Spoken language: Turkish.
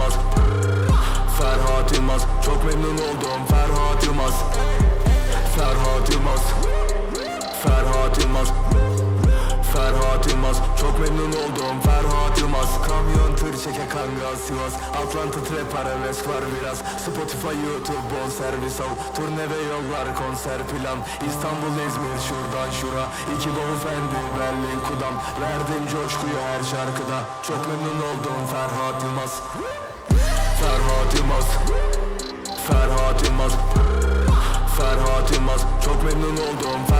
Yılmaz. Ferhat Yılmaz. Çok memnun oldum. Ferhat Yılmaz. Ferhat Yılmaz. Ferhat Yılmaz. Ferhat Yılmaz. Çok memnun oldum. Ferhat Yılmaz. Kamyon tır çeke kangal Sivas. Atlanta trap arabesk var biraz. Spotify YouTube bon servis al. Turne ve yollar konser plan. İstanbul İzmir şuradan şura. İki bavul fendi Berlin Kudam. Verdim coşkuyu her şarkıda. Çok memnun oldum. Ferhat Yılmaz Yılmaz. Ferhat Yılmaz. Ferhat Yılmaz. Çok memnun oldum. Ferhat